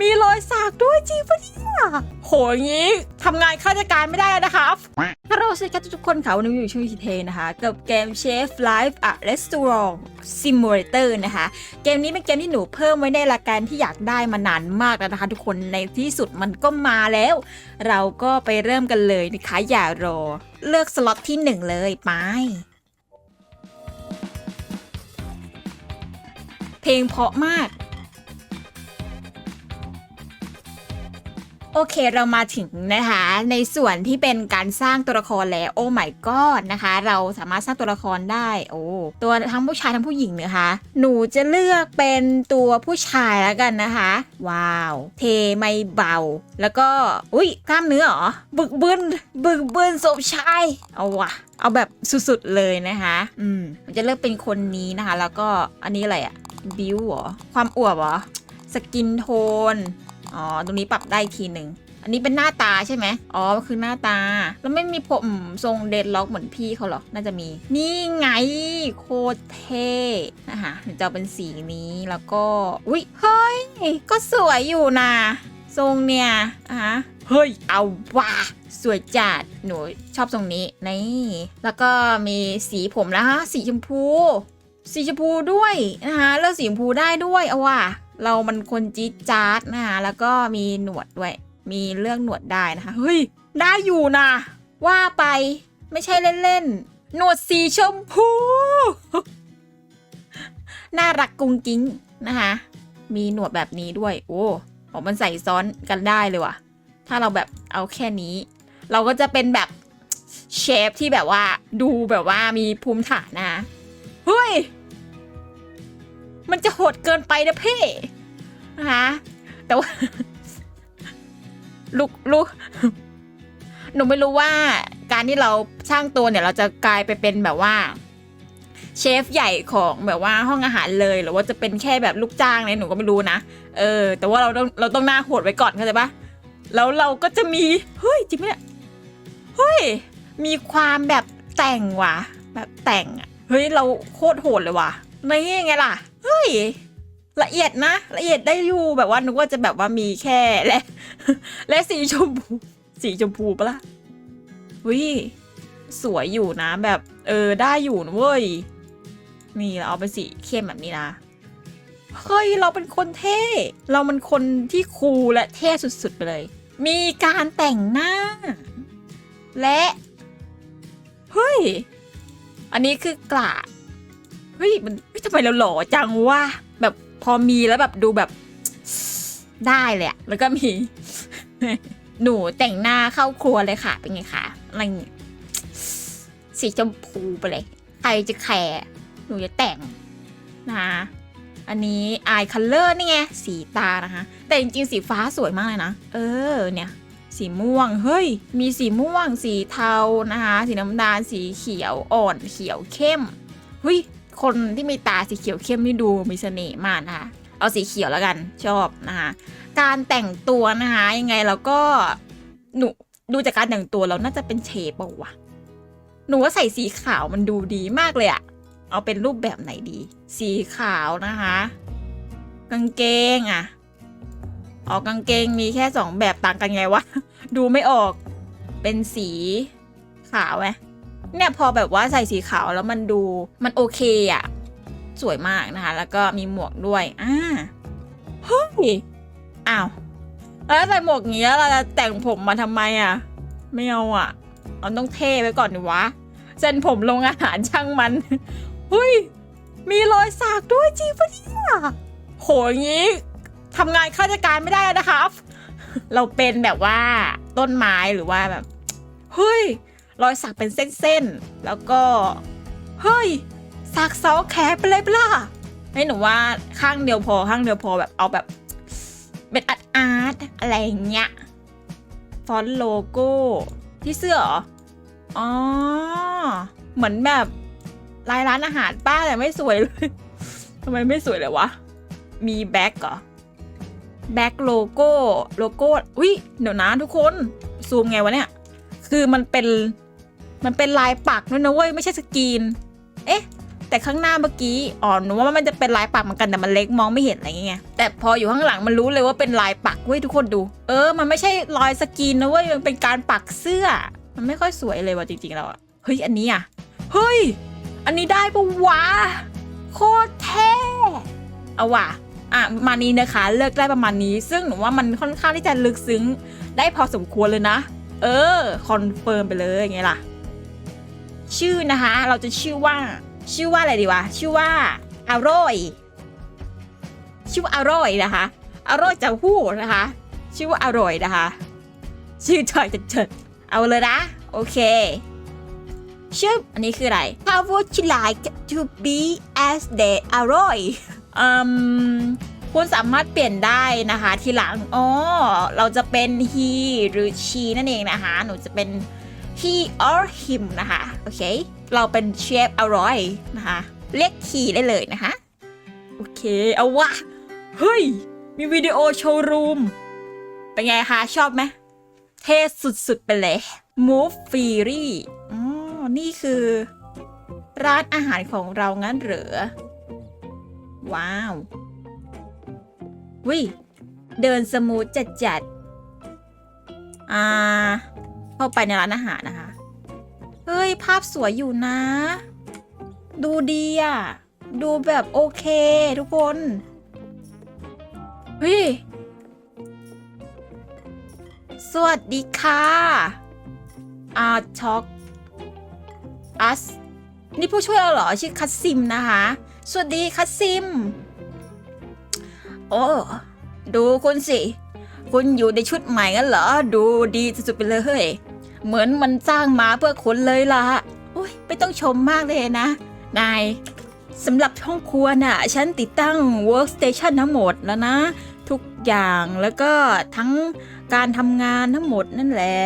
มีรอยสักด้วยจริงปะเนี่ยโหอย่างนี้ทำงานข้าราชการไม่ได้นะครับฮัลโหลสวัสดีครับทุกคนค่ะวันนี้อยู่ช่องทีเทนะคะ กับเกม Chef Life at Restaurant Simulator นะคะ เกมนี้เป็นเกมที่หนูเพิ่มไว้ในรายการที่อยากได้มานานมากแล้วนะคะ ทุกคนในที่สุดมันก็มาแล้ว เราก็ไปเริ่มกันเลยนะคะ อย่ารอ เลือกสล็อตที่หนึ่งเลยไปเพลงเพราะมาก โอเคเรามาถึงนะคะ ในส่วนที่เป็นการสร้างตัวละครแล้วโอ้ my god นะคะ เราสามารถสร้างตัวละครได้ โอ้ตัวทั้งผู้ชายทั้งผู้หญิงนะคะ หนูจะเลือกเป็นตัวผู้ชายแล้วกันนะคะ ว้าว เทไม่เบา แล้วก็อุ้ยกล้ามเนื้อหรอบึกบึนบึกบึนสมชายเอาวะเอาแบบสุดๆเลยนะคะ อืมจะเลือกเป็นคนนี้นะคะ แล้วก็อันนี้อะไรอะบิวหรอความอวบหรอสกินโทน อ๋อ ตรงนี้ปรับได้ทีหนึ่ง อันนี้เป็นหน้าตาใช่ไหมอ๋อ คือหน้าตา แล้วไม่มีผมทรงเดดล็อกเหมือนพี่เขาเหรอ น่าจะมี นี่ไง โคตรเท่นะคะจะเป็นสีนี้ แล้วก็ อุ้ยเฮ้ย ก็สวยอยู่นะ ทรงเนี่ยอะฮะเฮ้ย เอาว่ะสวยจัด หนูชอบทรงนี้ นี่ แล้วก็มีสีผมแล้วฮะ สีชมพู สีชมพูด้วยนะคะ เลือกสีชมพูได้ด้วย เอาว่ะ เรามันคนจี๊ดจ๊าดนะคะแล้วก็มีหนวดด้วย มีเลือกหนวดได้นะคะเฮ้ยได้อยู่นะ ว่าไปไม่ใช่เล่นๆหนวดสีชมพู น่ารักกุงกิ้งนะคะมีหนวดแบบนี้ด้วย โอ้ออมันใส่ซ้อนกันได้เลยว่ะ ถ้าเราแบบเอาแค่นี้ เราก็จะเป็นแบบเชฟที่แบบว่าดูแบบว่ามีภูมิฐานนะเฮ้ย มันจะโหดเกินไปนะเพ่นะคะแต่ว่าลูกลูกหนูไม่รู้ว่าการที่เราสร้างตัวเนี่ยเราจะกลายไปเป็นแบบว่า เชฟใหญ่ของแบบว่าห้องอาหารเลย หรือว่าจะเป็นแค่แบบลูกจ้างเนี่ยหนูก็ไม่รู้นะเออ แต่ว่าเราต้องเราต้องหน้าโหดไว้ก่อนเข้าใจปะแล้วเราก็จะมีเฮ้ยจริงไหมเนี่ยเฮ้ยมีความแบบแต่งว่ะ แบบแต่งอะเฮ้ยเราโคตรโหดเลยว่ะนี่ไงล่ะ เฮ้ย ละเอียดนะ ละเอียดได้อยู่แบบว่านึกว่าจะแบบว่ามีแค่และ และสีชมพูสีชมพูปะล่ะวิสวยอยู่นะแบบ เออได้อยู่นะเว้ย นี่เราเอาเป็นสีเข้มแบบนี้นะเฮ้ยเราเป็นคนเท่ เรามันคนที่คูลและเท่สุดๆไปเลย มีการแต่งหน้า และ เฮ้ย อันนี้คือกระ ฮ้ยมันเฮ้ยทำไมเราหล่อจังวะแบบพอมีแล้วแบบดูแบบได้เลยอะแล้วก็มี หนูแต่งหน้าเข้าครัวเลยค่ะเป็นไงคะอะไรอย่างงี้สีชมพูไปเลย ใครจะแคร์หนูจะแต่งนะอันนี้อายคัลเลอร์นี่ไงสีตานะคะ แต่จริงๆ สีฟ้าสวยมากเลยนะ เออเนี่ย สีม่วงเฮ้ย มีสีม่วง สีเทานะคะ สีน้ำตาลสีเขียวอ่อนเขียวเข้มเฮ้ย คนที่มีตาสีเขียวเข้มนี่ดูมีเสน่ห์มากนะคะเอาสีเขียวแล้วกันชอบนะคะการแต่งตัวนะคะยังไงเราก็หนูดูจากการแต่งตัวเราน่าจะเป็นเชฟเปล่าวะหนูว่าใส่สีขาวมันดูดีมากเลยอะเอาเป็นรูปแบบไหนดี สีขาวนะคะ กางเกงอะออกกางเกงมีแค่สองแบบต่างกันไงวะ ดูไม่ออกเป็นสีขาวไหม เนี่ยพอแบบว่าใส่สีขาวแล้วมันดูมันโอเคอะสวยมากนะคะ แล้วก็มีหมวกด้วยอ่าเฮ้ยอ้าวแล้วใส่หมวกอย่างเงี้ยเราจะแต่งผมมาทำไมอะ ไม่เอาอะเราต้องเท่ไว้ก่อนดิวะเส้นผมลงอาหารช่างมันเฮ้ยมีรอยสักด้วยจริงปะเนี่ยโหอย่างงี้ทำงานข้าราชการไม่ได้นะครับ เราเป็นแบบว่าต้นไม้หรือว่าแบบ เฮ้ย รอยสักเป็นเส้นๆ แล้วก็ เฮ้ย สักเสาแขนไปเลยเปล่าให้หนูว่าข้างเดียวพอข้างเดียวพอแบบเอาแบบเป็นอาร์ตอาร์ตอะไรอย่างเงี้ยฟอนต์โลโก้ที่เสื้อเหรอ อ๋อ เหมือนแบบลายร้านอาหารป้าแต่ไม่สวยเลยทำไมไม่สวยเลยวะ มีแบ็กเหรอ แบ็กโลโก้ โลโก้ อุ้ยเดี๋ยวนะทุกคน ซูมไงวะเนี่ย คือมันเป็น มันเป็นลายปักด้วยนะเว้ยไม่ใช่สกรีน เอ๊ะ แต่ข้างหน้าเมื่อกี้อ๋อหนูว่ามันจะเป็นลายปักเหมือนกันแต่มันเล็กมองไม่เห็นอะไรเงี้ยแต่พออยู่ข้างหลังมันรู้เลยว่าเป็นลายปักเว้ยทุกคนดู เออ มันไม่ใช่รอยสกรีนนะเว้ยมันเป็นการปักเสื้อ มันไม่ค่อยสวยเลยว่ะจริงๆแล้วอะเฮ้ยอันนี้อะเฮ้ย อันนี้ได้ปะวะโคตรเท่เอาว่ะอะมานี้นะคะเลิกได้ประมาณนี้ ซึ่งหนูว่ามันค่อนข้างที่จะลึกซึ้งได้พอสมควรเลยนะ เออ คอนเฟิร์มไปเลยไงล่ะ ชื่อนะคะ เราจะชื่อว่า ชื่อว่าอะไรดีวะ ชื่อว่าอร่อย ชื่อว่าอร่อยนะคะอร่อยจะพูดนะคะ ชื่อว่าอร่อยนะคะ ชื่อจอยจะเจิดเอาเลยนะโอเคชื่ออันนี้คืออะไร How would you like to be as they อร่อยอืมคุณสามารถเปลี่ยนได้นะคะ ทีหลัง อ๋อ เราจะเป็น he หรือ she นั่นเองนะคะ หนูจะเป็น he or him นะคะ โอเค เราเป็นเชฟอร่อยนะคะ เรียก he ได้เลยนะคะ โอเค เอาวะ เฮ้ย มีวิดีโอโชว์รูม เป็นไงคะ ชอบไหม เท่สุดๆ ไปเลย Move Freely อ๋อ นี่คือ ร้านอาหารของเรางั้นเหรอ ว้าววิเดินสมูทจัดๆ อ่า เข้าไปในร้านอาหารนะคะ เฮ้ย ภาพสวยอยู่นะ ดูดีอะ ดูแบบโอเคทุกคน เฮ้ย สวัสดีค่ะอาช็อกอัสนี่ผู้ช่วยเราเหรอ ชื่อคัสซิมนะคะ สวัสดีคัสซิม โอ้ดูคุณสิ คุณอยู่ในชุดใหม่งั้นเหรอ ดูดีสุดๆไปเลย เหมือนมันสร้างมาเพื่อคุณเลยล่ะโอ้ยไม่ต้องชมมากเลยนะ นายสำหรับห้องครัวน่ะ ฉันติดตั้ง workstation ทั้งหมดแล้วนะ ทุกอย่างแล้วก็ทั้งการทำงานทั้งหมดนั่นแหละ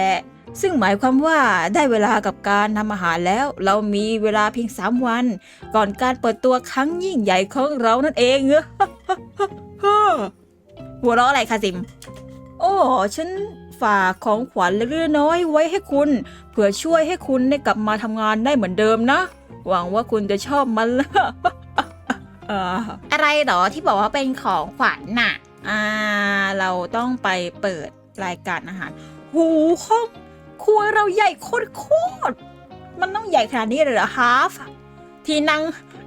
ซึ่งหมายความว่าได้เวลากับการทำอาหารแล้ว เรามีเวลาเพียง3วัน ก่อนการเปิดตัวครั้งยิ่งใหญ่ของเรานั่นเองหัวเราะอะไรคะซิม โอ้ ฉัน ฝากของขวัญเล็กๆน้อยๆไว้ให้คุณ เพื่อช่วยให้คุณได้กลับมาทำงานได้เหมือนเดิมนะ หวังว่าคุณจะชอบมันละอ่าอะไรเหรอที่บอกว่าเป็นของขวัญน่ะ อ่า เราต้องไปเปิดรายการอาหาร หูห้องครัวเราใหญ่โคตรโคตรๆมันต้องใหญ่ขนาดนี้เลยเหรอฮาฟที่นั่ง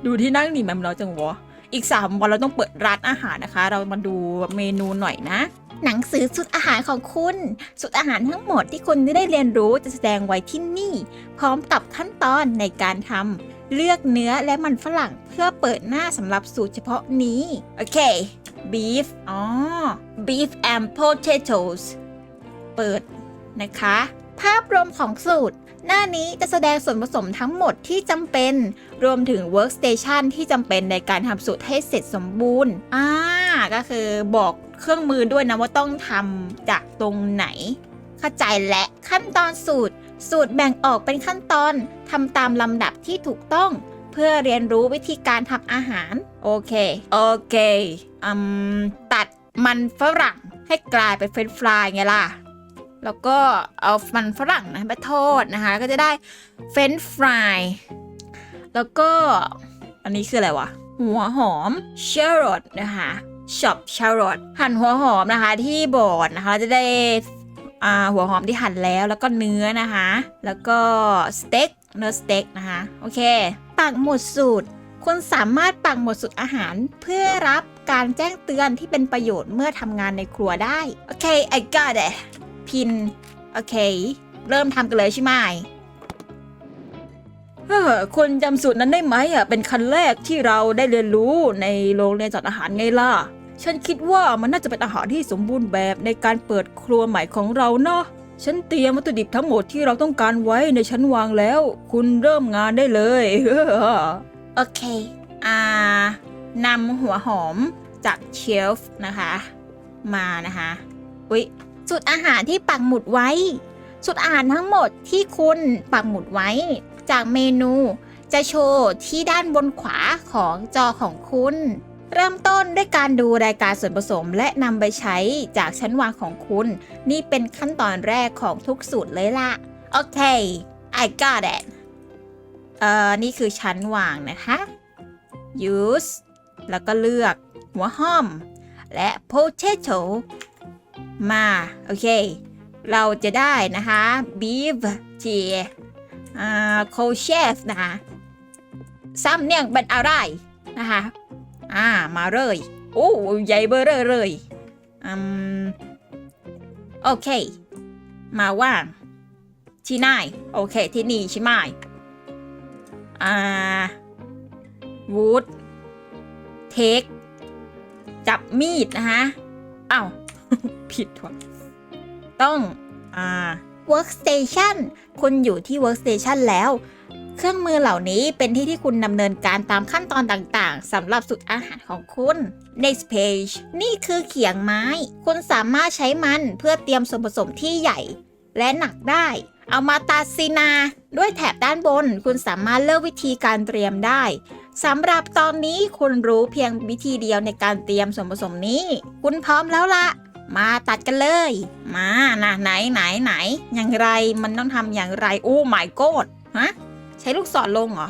ดูที่นั่งนี่แมมเราจังวะอีกสามวันเราต้องเปิดร้านอาหารนะคะ เรามาดูเมนูหน่อยนะ หนังสือสุดอาหารของคุณ สุดอาหารทั้งหมดที่คุณได้เรียนรู้จะแสดงไว้ที่นี่ พร้อมกับขั้นตอนในการทำเลือกเนื้อและมันฝรั่งเพื่อเปิดหน้าสำหรับสูตรเฉพาะนี้ โอเค beef อ๋อ beef and potatoes เปิดนะคะ ภาพรวมของสูตร หน้านี้จะแสดงส่วนผสมทั้งหมดที่จำเป็น รวมถึง workstation ที่จำเป็นในการทำสูตรให้เสร็จสมบูรณ์ อ่า ก็คือบอก เครื่องมือด้วยนะว่าต้องทำจากตรงไหน เข้าใจและขั้นตอนสูตร สูตรแบ่งออกเป็นขั้นตอนทำตามลำดับที่ถูกต้อง เพื่อเรียนรู้วิธีการทำอาหาร โอเค โอเคอืมตัดมันฝรั่งให้กลายเป็นเฟรนฟรายไงล่ะ แล้วก็เอามันฝรั่งนะไปทอดนะคะ ก็จะได้เฟรนฟราย แล้วก็อันนี้คืออะไรวะ หัวหอมเชอร์รอทนะคะ ช็อปเชอร์รอทหั่นหัวหอมนะคะที่บอร์ดนะคะจะได้หัวหอมที่หั่นแล้วแล้วก็เนื้อนะคะ แล้วก็สเต็กเนื้อสเต็กนะคะ โอเคปักหมุดสูตรคุณสามารถปักหมุดสูตรอาหารเพื่อรับการแจ้งเตือนที่เป็นประโยชน์เมื่อทำงานในครัวได้ โอเค I got it พิน โอเค เริ่มทำกันเลยใช่ไหมเฮ้อคุณจำสูตรนั้นได้ไหมอะเป็นคันแรกที่เราได้เรียนรู้ในโรงเรียนจัดอาหารไงล่ะ ฉันคิดว่ามันน่าจะเป็นอาหารที่สมบูรณ์แบบในการเปิดครัวใหม่ของเราเนาะ ฉันเตรียมวัตถุดิบทั้งหมดที่เราต้องการไว้ในชั้นวางแล้ว คุณเริ่มงานได้เลย โอเค อ่านำหัวหอมจากเชลฟ์นะคะ มานะคะอุ๊ยสูตรอาหารที่ปักหมุดไว้สูตรอาหารทั้งหมดที่คุณปักหมุดไว้ จากเมนูจะโชว์ที่ด้านบนขวาของจอของคุณ เริ่มต้นด้วยการดูรายการส่วนผสมและนำไปใช้จากชั้นวางของคุณ นี่เป็นขั้นตอนแรกของทุกสูตรเลยล่ะ โอเค I got it เอ่อ นี่คือชั้นวางนะคะ use แล้วก็เลือกหัวห้อม และ potato มา โอเค เราจะได้นะคะ beef ทีอ่า c o chef นะคะซ้ำเนี่ยงเป็นอะไรนะคะ อ่ามาเลย โอ้ใหญ่เบอร์เร่อเลยอืมโอเค มาว่าง ที่ไหนโอเค ที่นี่ใช่ไหมอ่า wood take จับมีดนะคะอ้าวผิดว่ะต้องอ่า workstation คุณอยู่ที่ workstation แล้ว เครื่องมือเหล่านี้เป็นที่ที่คุณดำเนินการตามขั้นตอนต่างๆสำหรับสูตรอาหารของคุณ next page นี่คือเขียงไม้ คุณสามารถใช้มันเพื่อเตรียมส่วนผสมที่ใหญ่ และหนักได้ เอามาตาซินา ด้วยแถบด้านบน คุณสามารถเลือกวิธีการเตรียมได้สำหรับตอนนี้คุณรู้เพียงวิธีเดียวในการเตรียมส่วนผสมนี้ คุณพร้อมแล้วละมาตัดกันเลย มานะไหนไหนไหน อย่างไรมันต้องทำอย่างไร โอ้ my god ฮะ ใช้ลูกศรลงเหรอ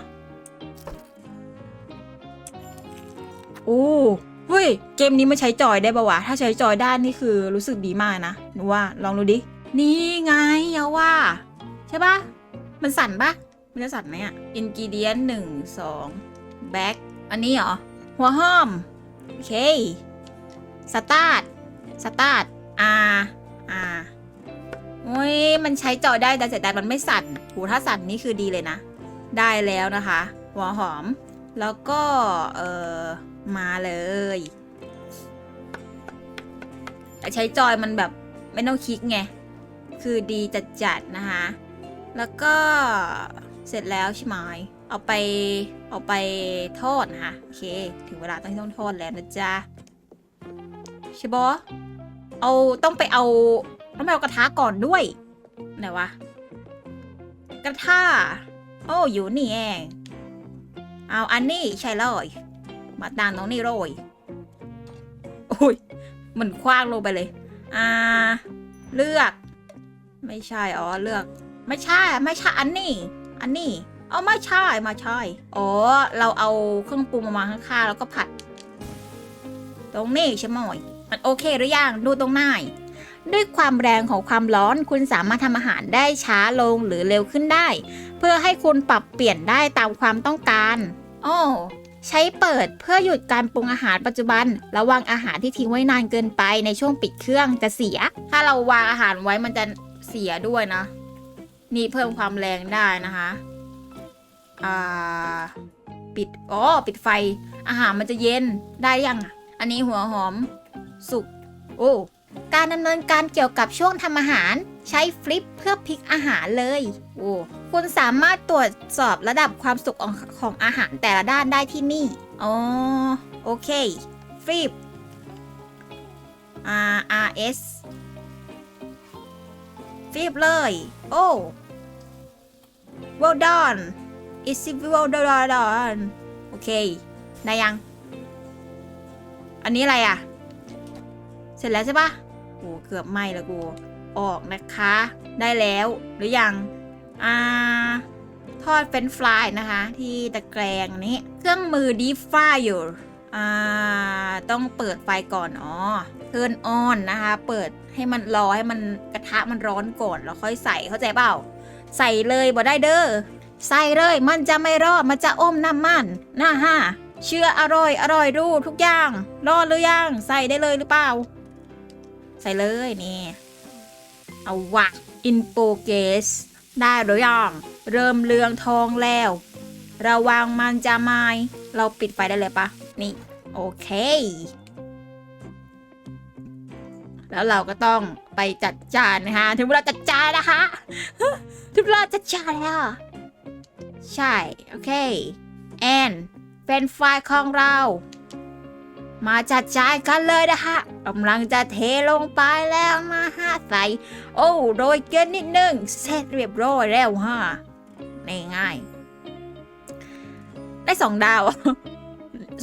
โอ้เฮ้ย เกมนี้มันใช้จอยได้ปะวะ ถ้าใช้จอยได้นี่คือรู้สึกดีมากนะหนูว่าลองดูดิ นี่ไงเยาว่าใช่ปะมันสั่นปะมันจะสั่นไหมอะอินกิเดียนหนึ่งสองแบ็กอันนี้เหรอ หัวห้อม โอเค สตาร์ท สตาร์ทอาอ่าโอ้ย มันใช้จอได้แต่เสียดายมันไม่สั่นโหถ้าสั่นนี่คือดีเลยนะ ได้แล้วนะคะ หัวหอม แล้วก็เออมาเลยแต่ใช้จอยมันแบบไม่ต้องคลิกไง คือดีจัดๆนะคะ แล้วก็เสร็จแล้วใช่ไหมเอาไปเอาไปทอดนะคะโอเค ถึงเวลาต้องต้องทอดแล้วนะจ๊ะใช่ปะเอาต้องไปเอาต้องไปเอากระทะก่อนด้วยไหนวะกระทะ โอ้ อยู่นี่เอง เอาอันนี้ใช่เลย มาตามน้องนี่โรยโอ้ยมือนคว้างลงไปเลย อ่า เลือก ไม่ใช่ อ๋อ เลือก ไม่ใช่ ไม่ใช่ อันนี้ อันนี้ เอาไม่ใช่มาใช่ อ๋อ เราเอาเครื่องปรุงมาข้างๆแล้วก็ผัด ตรงนี้ใช่ไหมมันโอเคหรือยัง ดูตรงหน้า ด้วยความแรงของความร้อนคุณสามารถทำอาหารได้ช้าลงหรือเร็วขึ้นได้ เพื่อให้คุณปรับเปลี่ยนได้ตามความต้องการโอ้ใช้เปิดเพื่อหยุดการปรุงอาหารปัจจุบัน ระวังอาหารที่ทิ้งไว้นานเกินไปในช่วงปิดเครื่องจะเสีย ถ้าเราวางอาหารไว้มันจะเสียด้วยนะ นี่เพิ่มความแรงได้นะคะอ่าปิดอ๋อปิดไฟ อาหารมันจะเย็นได้ยังอะอันนี้หัวหอม สุก โอ้ การดำเนินการเกี่ยวกับช่วงทำอาหาร ใช้ฟลิปเพื่อพลิกอาหารเลยโอ้คุณสามารถตรวจสอบระดับความสุกของของอาหารแต่ละด้านได้ที่นี่ อ๋อ โอเค ฟลิป R R S ฟลิปเลย โอ้ well done is it well done โอเคได้ยัง อันนี้อะไรอะ เสร็จแล้วใช่ปะโอ้เกือบไหม้ล้วกู ออกนะคะ ได้แล้วหรือยังอ่าทอดเฟรนฟรายนะคะ ที่ตะแกรงนี้ เครื่องมือดีฟายอยู่อ่าต้องเปิดไฟก่อนอ๋อเทิร์นออนนะคะ เปิดให้มันรอให้มันกระทะมันร้อนก่อนแล้วค่อยใส่เข้าใจเปล่า ใส่เลยบ่ได้เด้อใส่เลยมันจะไม่รอดมันจะอมน้ำมันนะฮะเชื่ออร่อยอร่อยดูทุกอย่าง รอดหรือยัง ใส่ได้เลยหรือเปล่า ใส่เลยนี่ เอาวะอินโปเกสได้หรือยังเริ่มเรืองทองแล้ว ระวังมันจะไมาย เราปิดไฟได้เลยปะนี่ โอเค แล้วเราก็ต้องไปจัดจานนะคะถึงเวลาจัดจานนะคะถึงเวลาจัดจานแล้ว ใช่ โอเค แอนเฟรนไฟล์ของเรา มาจัดจานกันเลยนะคะกำลังจะเทลงไปแล้วนะฮะใส่ โอ้โรยเกลือนิดนึงเสร็จเรียบร้อยแล้วฮะง่ายๆได้สองดาว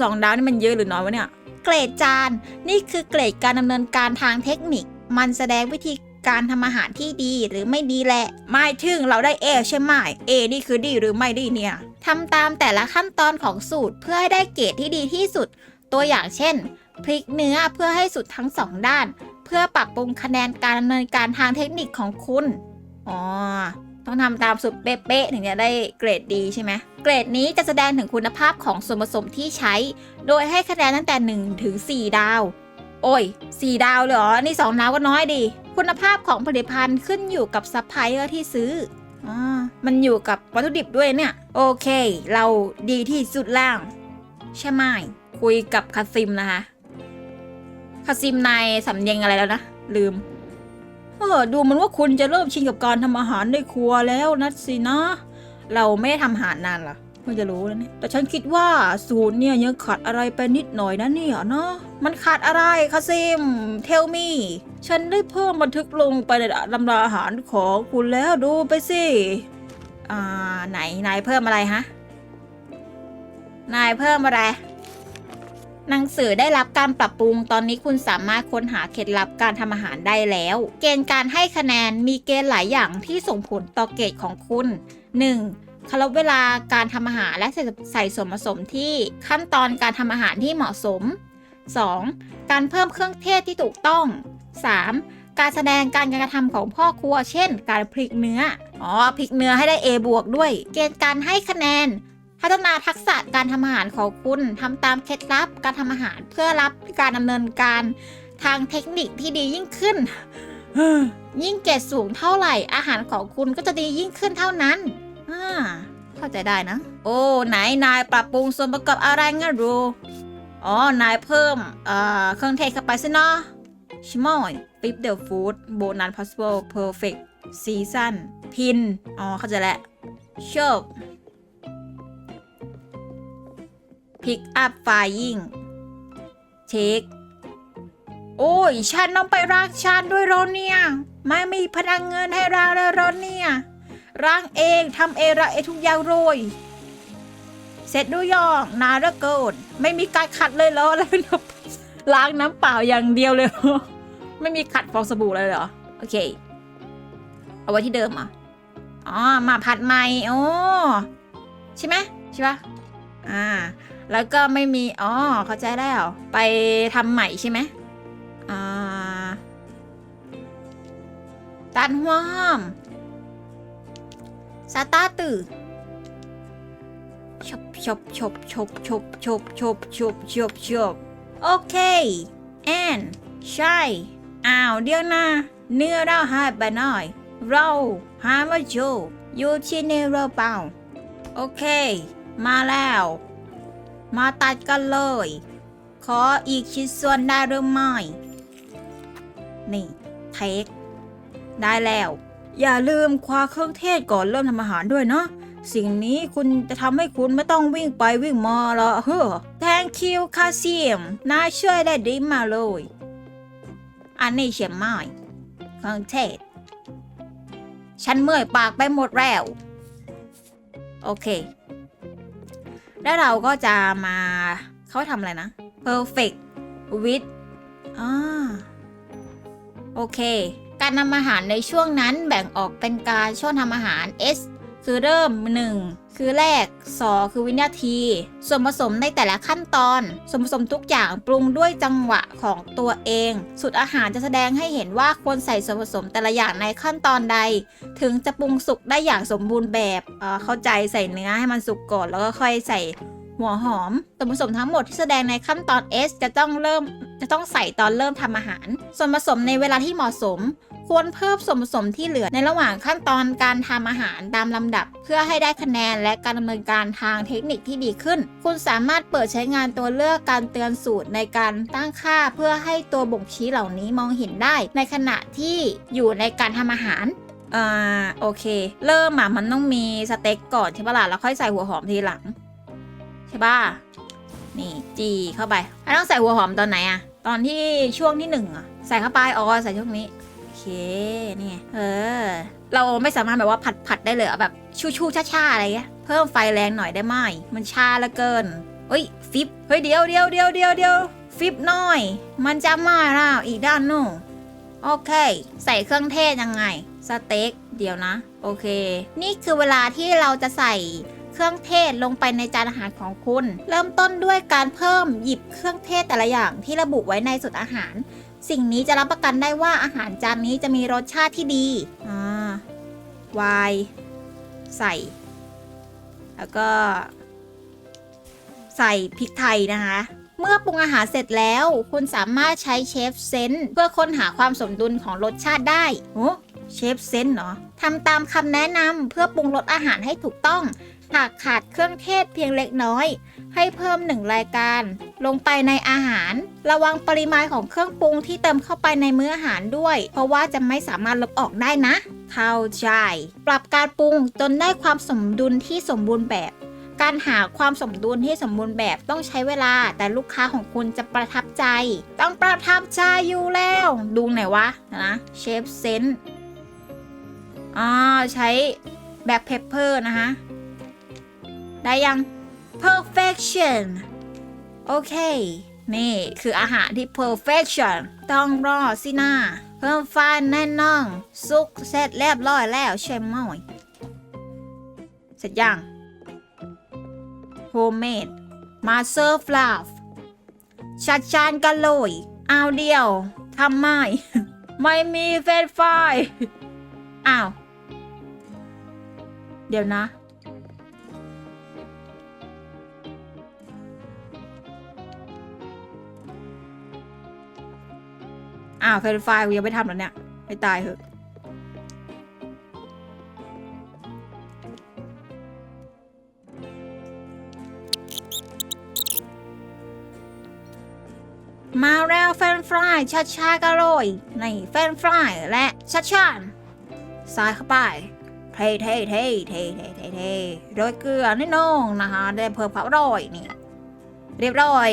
สองดาวนี่มันเยอะหรือน้อยวะเนี่ย เกรดจาน นี่คือเกรดการดำเนินการทางเทคนิค มันแสดงวิธีการทำอาหารที่ดีหรือไม่ดีแหละไม่ถึงเราได้เอใช่ไหมเอนี่คือดีหรือไม่ดีเนี่ยทำตามแต่ละขั้นตอนของสูตรเพื่อให้ได้เกรดที่ดีที่สุด ตัวอย่างเช่น พลิกเนื้อเพื่อให้สุดทั้งสองด้าน เพื่อปรับปรุงคะแนนการดำเนินการทางเทคนิคของคุณ อ๋อ ต้องทำตามสูตรเป๊ะๆถึงจะได้เกรดดีใช่ไหม เกรดนี้จะแสดงถึงคุณภาพของส่วนผสมที่ใช้ โดยให้คะแนนตั้งแต่ 1 ถึง 4 ดาว โอ้ย 4 ดาวเลยเหรอ นี่ 2 ดาวก็น้อยดี คุณภาพของผลิตภัณฑ์ขึ้นอยู่กับซัพพลายเออร์ที่ซื้ออ๋อมันอยู่กับวัตถุดิบด้วยเนี่ย โอเค เราดีที่สุดล่าง ใช่ไหมคุยกับคาซิมนะคะคาซิมนายสำเนียงอะไรแล้วนะ ลืม เออดูมันว่าคุณจะเริ่มชินกับการทำอาหารในครัวแล้วนะสินะ เราไม่ได้ทำอาหารนานหรอเพิ่งจะรู้แล้วเนี่ยแต่ฉันคิดว่าสูตรเนี่ยยังขาดอะไรไปนิดหน่อยนะเนี่ยเนาะมันขาดอะไรคะซิมเทลมี่ฉันได้เพิ่มบันทึกลงไปในตำราอาหารของคุณแล้วดูไปสิ อ่า ไหนนายเพิ่มอะไรฮะ นายเพิ่มอะไร หนังสือได้รับการปรับปรุง ตอนนี้คุณสามารถค้นหาเคล็ดลับการทำอาหารได้แล้ว เกณฑ์การให้คะแนนมีเกณฑ์หลายอย่างที่ส่งผลต่อเกรดของคุณ 1. คารพเวลาการทำอาหารและใส่ใส่ส่วนผสมที่ขั้นตอนการทำอาหารที่เหมาะสม 2. การเพิ่มเครื่องเทศที่ถูกต้อง 3. การแสดงการกระทำของพ่อครัว เช่น การพลิกเนื้อ อ๋อ พลิกเนื้อให้ได้ A บวกด้วย เกณฑ์การให้คะแนน พัฒนาทักษะการทำอาหารของคุณทำตามเคล็ดลับการทำอาหารเพื่อรับการดำเนินการทางเทคนิคที่ดียิ่งขึ้น ยิ่งเกรดสูงเท่าไหร่อาหารของคุณก็จะดียิ่งขึ้นเท่านั้นอ่าเข้าใจได้นะ โอ้ ไหนนายปรับปรุงส่วนประกอบอะไรงั้นรู้อ๋อ นายเพิ่มเอ่อเครื่องเทศเข้าไปสินะชิมอยฟิปเดลฟู้ดโบนัสพอสเบิลเพอร์เฟกต์ซีซั่นพิน อ๋อ เข้าใจแล้วชอบ Pick up flying เช็ค โอ้ย ฉันต้องไปรักฉันด้วยหรอเนี่ย ไม่มีพนักงานให้รักแล้วรอเนี่ยร่างเองทำเองรักเองทุกอย่างเลยเสร็จดูยองนาระเกิดไม่มีการขัดเลยเหรอแล้วล้างน้ำเปล่าอย่างเดียวเลย ไม่มีขัดฟองสบู่เลยเหรอ โอเค เอาไว้ที่เดิมอะอ๋อ มาผัดใหม่ โอ้ ใช่ไหมใช่ปะอ่า แล้วก็ไม่มี อ๋อ เข้าใจแล้ว ไปทำใหม่ใช่ไหมอ่า ตันหัวหอมสตาร์ตือชบชบชบชบชบชบชบชบชบชบโอเค แอน ใช่ อ้าว เดี๋ยวนะ เนื้อเราหายไปหน่อย เราหามาโจอยู่ที่เนี่เราเปล่า โอเค มาแล้ว มาตัดกันเลย ขออีกชิ้นส่วนได้หรือไม่ นี่เทคได้แล้ว อย่าลืมคว้าเครื่องเทศก่อนเริ่มทำอาหารด้วยเนาะสิ่งนี้คุณจะทำให้คุณไม่ต้องวิ่งไปวิ่งมาละเฮ้อ thank you คาซิมนายช่วยได้ดีมาเลย อันนี้เฉียมไม้เครื่องเทศ ฉันเมื่อยปากไปหมดแล้ว โอเค แล้วเราก็จะมาเขาทำอะไรนะ perfect with อ่าโอเค การทำอาหารในช่วงนั้นแบ่งออกเป็นการช่วงทำอาหาร S คือเริ่ม 1 คือแรก2คือวินาที ส่วนผสมในแต่ละขั้นตอน ส่วนผสมทุกอย่างปรุงด้วยจังหวะของตัวเอง สูตรอาหารจะแสดงให้เห็นว่าควรใส่ส่วนผสมแต่ละอย่างในขั้นตอนใด ถึงจะปรุงสุกได้อย่างสมบูรณ์แบบเเข้าใจใส่เนื้อให้มันสุกก่อนแล้วก็ค่อยใส่หัวหอมส่วนผสมทั้งหมดที่แสดงในขั้นตอน S จะต้องเริ่มจะต้องใส่ตอนเริ่มทำอาหาร ส่วนผสมในเวลาที่เหมาะสม ควรเพิ่มส่วนผสมที่เหลือในระหว่างขั้นตอนการทำอาหารตามลำดับ เพื่อให้ได้คะแนนและการดำเนินการทางเทคนิคที่ดีขึ้น คุณสามารถเปิดใช้งานตัวเลือกการเตือนสูตรในการตั้งค่า เพื่อให้ตัวบ่งชี้เหล่านี้มองเห็นได้ ในขณะที่อยู่ในการทำอาหารอ่าโอเค เริ่มอะมันต้องมีสเต็กก่อนใช่ปะล่ะแล้วค่อยใส่หัวหอมทีหลังใช่ป่ะนี่จีเข้าไปแล้วต้องใส่หัวหอมตอนไหนอะตอนที่ช่วงที่หนึ่งอะใส่เข้าไปอ๋อใส่ช่วงนี้ นี่ไงเออ เราไม่สามารถแบบว่าผัดผัดได้เลยแบบชูชูชาชาๆอะไรเงี้ยเพิ่มไฟแรงหน่อยได้ไหมมันชาเหลือเกินเฮ้ยฟิปเฮ้ยเดียวเดียวเดียวเดียวเดียวฟิปหน่อย มันจะมาแล้วอีกด้านโน่นโอเค ใส่เครื่องเทศยังไงสเต็กเดี๋ยวนะ โอเค นี่คือเวลาที่เราจะใส่เครื่องเทศลงไปในจานอาหารของคุณ เริ่มต้นด้วยการเพิ่มหยิบเครื่องเทศแต่ละอย่างที่ระบุไว้ในสูตรอาหาร สิ่งนี้จะรับประกันได้ว่าอาหารจานนี้จะมีรสชาติที่ดีอ่าวายใส่ แล้วก็ ใส่พริกไทยนะคะ เมื่อปรุงอาหารเสร็จแล้ว คุณสามารถใช้เชฟเซนเพื่อค้นหาความสมดุลของรสชาติได้โอ้เชฟเซนเหรอทำตามคำแนะนำเพื่อปรุงรสอาหารให้ถูกต้อง หากขาดเครื่องเทศเพียงเล็กน้อย ให้เพิ่มหนึ่งรายการ ลงไปในอาหาร ระวังปริมาณของเครื่องปรุงที่เติมเข้าไปในมื้ออาหารด้วย เพราะว่าจะไม่สามารถลบออกได้นะ เข้าใจ ปรับการปรุงจนได้ความสมดุลที่สมบูรณ์แบบ การหาความสมดุลที่สมบูรณ์แบบต้องใช้เวลา แต่ลูกค้าของคุณจะประทับใจ ต้องประทับใจอยู่แล้ว ดูไหนวะนะเชฟเซนอ่าใช้แบล็คเพปเปอร์นะคะ ได้ยัง perfection โอเค นี่คืออาหารที่ perfection ต้องรอสินะเพิ่มไฟแน่นอนซุกเสร็จเรียบร้อยแล้วใช่ไหมเสร็จยัง homemade มาเซิร์ฟลาฟชัดชานกันเลยเอาเดียวทำไม่ ไม่มีเฟรนฟรายอ้าว เดี๋ยวนะ อ้าวเฟรนช์ฟายกูยังไม่ทำแล้วเนี่ยไม่ตายเหอะมาแล้วเฟนฟรายชัดชาก็โรยในี่เฟนฟรายและชัดชานใส่เข้าไปเทเทเทเทเทเทเทโรยเกลือนิดนึงนะคะได้เพิ่มความอร่อยนี่เรียบร้อย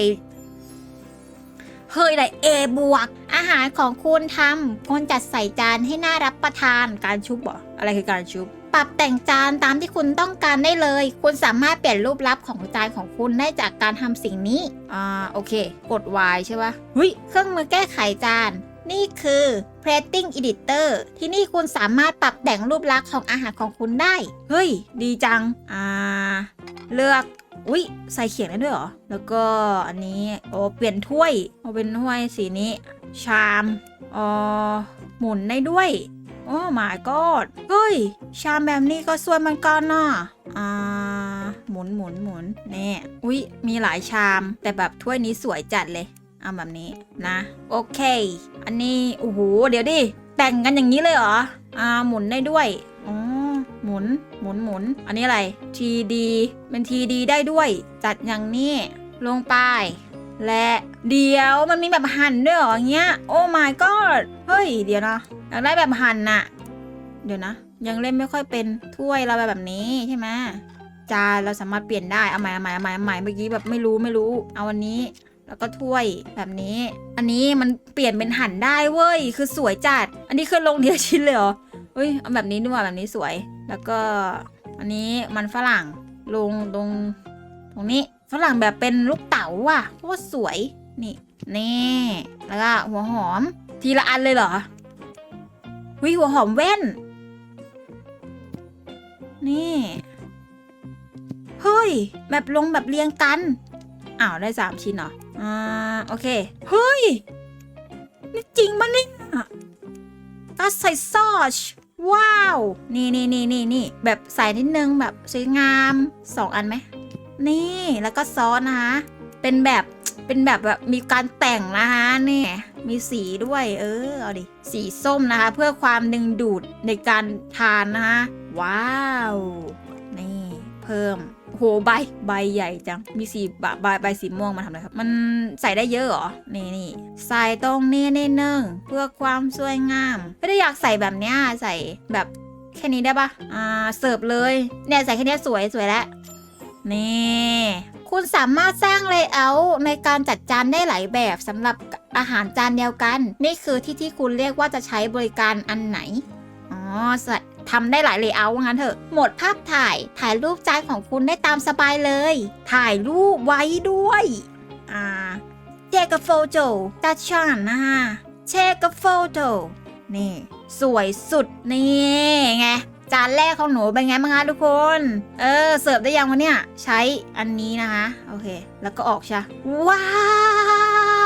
เฮ้ยได้เอบวก อาหารของคุณทำควรจัดใส่จานให้น่ารับประทานการชุบเหรออะไรคือการชุบ ปรับแต่งจานตามที่คุณต้องการได้เลย คุณสามารถเปลี่ยนรูปลักษณ์ของจานของคุณได้จากการทำสิ่งนี้ อ่าโอเค กด Y ใช่ปะเฮ้ยเครื่องมือแก้ไขจาน นี่คือ plating editor ที่นี่คุณสามารถปรับแต่งรูปลักษณ์ของอาหารของคุณได้ เฮ้ย ดีจัง อ่า เลือก อุ๊ยใส่เขียงได้ด้วยเหรอ แล้วก็อันนี้โอ้เปลี่ยนถ้วยเอาเป็นถ้วยสีนี้ ชามอ๋อหมุนได้ด้วยโอ้ my god เฮ้ย ชามแบบนี้ก็สวยมือนกันน่ะอ่า หมุนหมุนหมุนแน่อุ๊ย มีหลายชาม แต่แบบถ้วยนี้สวยจัดเลย เอาแบบนี้นะ โอเค อันนี้ โอ้โห เดี๋ยวดิ แต่งกันอย่างนี้เลยเหรอ อ่า หมุนได้ด้วย หมุน หมุนหมุน อันนี้อะไร TD เป็น TD ได้ด้วย จัดอย่างนี้ลงไป และเดี๋ยวมันมีแบบหั่นด้วยเหรออย่างเงี้ย โอ้ my god เฮ้ย เดี๋ยวนะอยากได้แบบหั่นน่ะ เดี๋ยวนะ ยังเล่นไม่ค่อยเป็นถ้วยเราแบบนี้ใช่ไหมจานเราสามารถเปลี่ยนได้เอาใหม่เอาใหม่เอาใหม่เอาใหม่เมื่อกี้แบบไม่รู้ไม่รู้ เอาอันนี้แล้วก็ถ้วยแบบนี้ อันนี้มันเปลี่ยนเป็นหั่นได้เว้ย คือสวยจัด อันนี้คือลงเดียวชิ้นเลยเหรอ เฮ้ยเอาแบบนี้ดีกว่าแบบนี้สวย แล้วก็อันนี้มันฝรั่งลงตรงตรงนี้ฝรั่งแบบเป็นลูกเต๋าว่ะโคตรสวยนี่นี่แล้วก็หัวหอม ทีละอันเลยเหรอวิหัวหอมแว่น นี่เฮ้ยแบบลงแบบเรียงกันอ้าวได้สามชิ้นเหรออ่าโอเคเฮ้ยนี่จริงปะเนี่ยก็ใส่ซอส ว้าว นี่นี่นี่นี่นี่แบบใส่นิดนึงแบบสวยงามสองอันไหม นี่แล้วก็ซอสนะคะ เป็นแบบเป็นแบบแบบมีการแต่งนะคะนี่มีสีด้วยเออเอาดิสีส้มนะคะ เพื่อความดึงดูดในการทานนะคะว้าว นี่เพิ่ม โหใบใบใหญ่จัง มีสีใบใบใบสีม่วงมาทำอะไรครับ มันใส่ได้เยอะเหรอ นี่นี่ใส่ตรงนี้นิดนึงเพื่อความสวยงามไม่ได้อยากใส่แบบเนี้ยใส่แบบแค่นี้ได้ปะอ่าเสิร์ฟเลยเนี่ยใส่แค่นี้สวยสวยแล้วนี่คุณสามารถสร้างเลเยอร์ในการจัดจานได้หลายแบบสำหรับอาหารจานเดียวกัน นี่คือที่ที่คุณเรียกว่าจะใช้บริการอันไหนอ๋อใส่ ทำได้หลายเลเยอร์ว่างั้นเถอะ หมดภาพถ่าย ถ่ายรูปจานของคุณได้ตามสบายเลย ถ่ายรูปไว้ด้วย อ่า เจกับโฟโจตัดชันนะคะเชคกับโฟโต้นี่ สวยสุดนี่ไงจานแรกของหนูเป็นไงบ้างคะทุกคน เออ เสิร์ฟได้ยังวะเนี่ย ใช้อันนี้นะคะ โอเค แล้วก็ออกใช่ว้า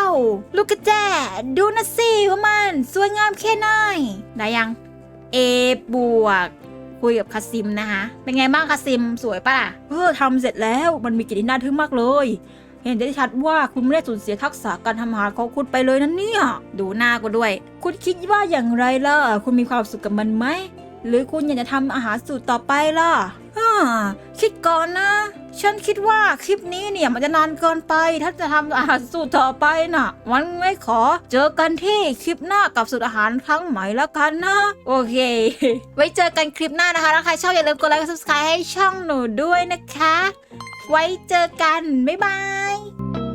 วลูกกระแจดูนะสิว่ามัน สวยงามแค่ไหนได้ยัง A บวกคุยกับคาซิมนะคะ เป็นไงบ้างคาซิมสวยปะล่ะเออทำเสร็จแล้วมันมีกลิ่นที่น่าทึ่งมากเลย เห็นได้ชัดว่าคุณไม่ได้สูญเสียทักษะการทำอาหารของคุณไปเลยนะเนี่ย ดูหน้าก็ด้วย คุณคิดว่าอย่างไรล่ะ คุณมีความสุขกับมันไหม หรือคุณอยากจะทำอาหารสูตรต่อไปล่ะอ่าคิดก่อนนะ ฉันคิดว่าคลิปนี้เนี่ยมันจะนานเกินไป ถ้าจะทำอาหารสูตรต่อไปน่ะ มันไม่ขอเจอกันที่คลิปหน้ากับสูตรอาหารครั้งใหม่แล้วกันนะ โอเค ไว้เจอกันคลิปหน้านะคะถ้าใครชอบอย่าลืมกดไลค์กด subscribe ให้ช่องหนูด้วยนะคะ ไว้เจอกัน บ๊ายบาย